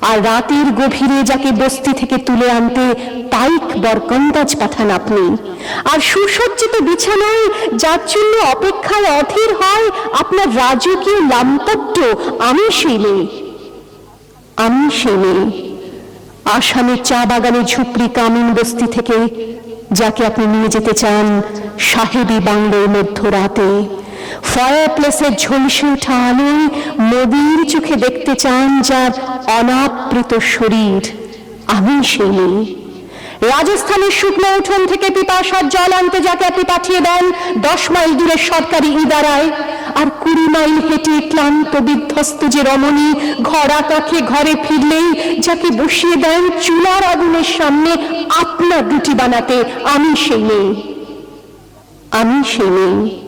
আর রাতের গভীরে যাকে বস্তি থেকে তুলে আনতে পাইক বরকন্দাজ পাঠান আপনি। আর সুসজ্জিত বিছানায় যার জন্য অপেক্ষায় অধীর হয় আপনার রাজকীয় লাম্পট্য আমি মেয়ে। আমি মেয়ে। আসামের চা বাগানে ঝুপড়ি কামিন বস্তি থেকে যাকে আপনি নিয়ে যেতে চান সাহেবী বাংলোর মধ্যরাতে। ফায়ার প্লেসের ঝলসে ওঠা আলোয় নদীর চোখে দেখতে চান যার অনাবৃত শরীর। আমি সেই মেয়ে। রাজস্থানের শুকনো উঠোন থেকে পিপাসার জল আনতে যাকে আপনি পাঠিয়ে দেন, দশ মাইল দূরের সরকারি ইদারায়। আর কুড়ি মাইল হেঁটে ক্লান্ত বিধ্বস্ত যে রমণী ঘরা কাখে ঘরে ফিরলেই যাকে বসিয়ে দেন চুলার আগুনের সামনে আপনার রুটি বানাতে, আমি সেই নেই আমি সেই মেয়ে।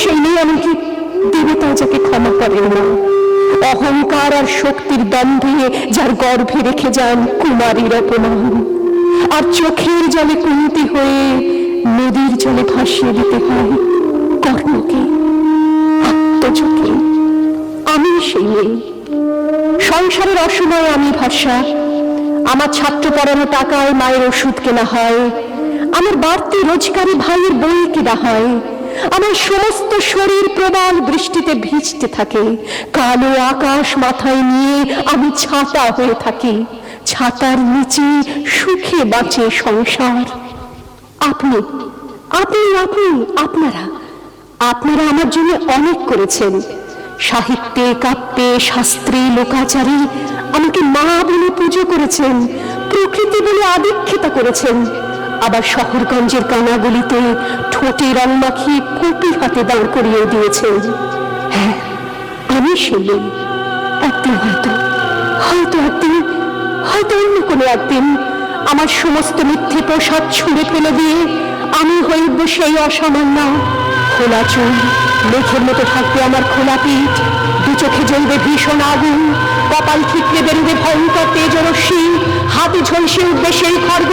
সেই মেয়ে এমনকি দেবতা যাকে ক্ষমা করেন না। অহংকার আর শক্তির দ্বন্দ্বে যার গর্ভে রেখে যান কুমারীর অপমান। আর চোখের জলে কুন্তি হয়ে নদীর জলে ভাসিয়ে দিতে হয় কর্ণকে আত্মচোখে আমি সেই মেয়ে। সংসারের অসময়ে আমি ভরসা আমার ছাত্র পড়ানো টাকায় মায়ের ওষুধ কেনা হয়। আমার বাড়তি রোজগারি ভাইয়ের বই কেনা হয়। আমার সমস্ত শরীর প্রবল বৃষ্টিতে ভিজতে থাকে। কালো আকাশ মাথায় নিয়ে আমি ছাতা হয়ে থাকি। ছাতার নিচে সুখে বাঁচে সংসার। আপনি আপনি আপনি, আপনারা আপনারা আমার জন্য অনেক করেছেন। সাহিত্যে, কাব্যে, শাস্ত্রে, লোকাচারে আমাকে মা বলে পুজো করেছেন, প্রকৃতি বলে আদিক্ষেতা করেছেন। আবার শহরগঞ্জের কানাগুলিতে ঠোঁটে রং মাখিয়ে কপি হাতে দাঁড় করিয়ে দিয়েছেন হ্যাঁ আমি মেয়ে। একদিন হয়তো হয়তো একদিন, হয়তো অন্য কোনো একদিন আমার সমস্ত মিথ্যে প্রসাদ ছুঁড়ে ফেলে দিয়ে আমি সেই অসামান্য খোলা চুল, মেঘের মতো থাকবে আমার খোলা পিঠ, দু চোখে জ্বলবে ভীষণ আগুন, কপাল ঠিকরে বেরোবে ভয়ঙ্কর তেজরশ্মি, হাতে ঝলসে উঠবে সেই খড়গ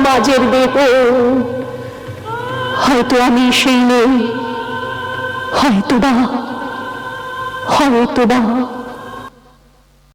সমাজের দেহ হয়তো আমি সেই নেই হয়তো বা হয়তো বা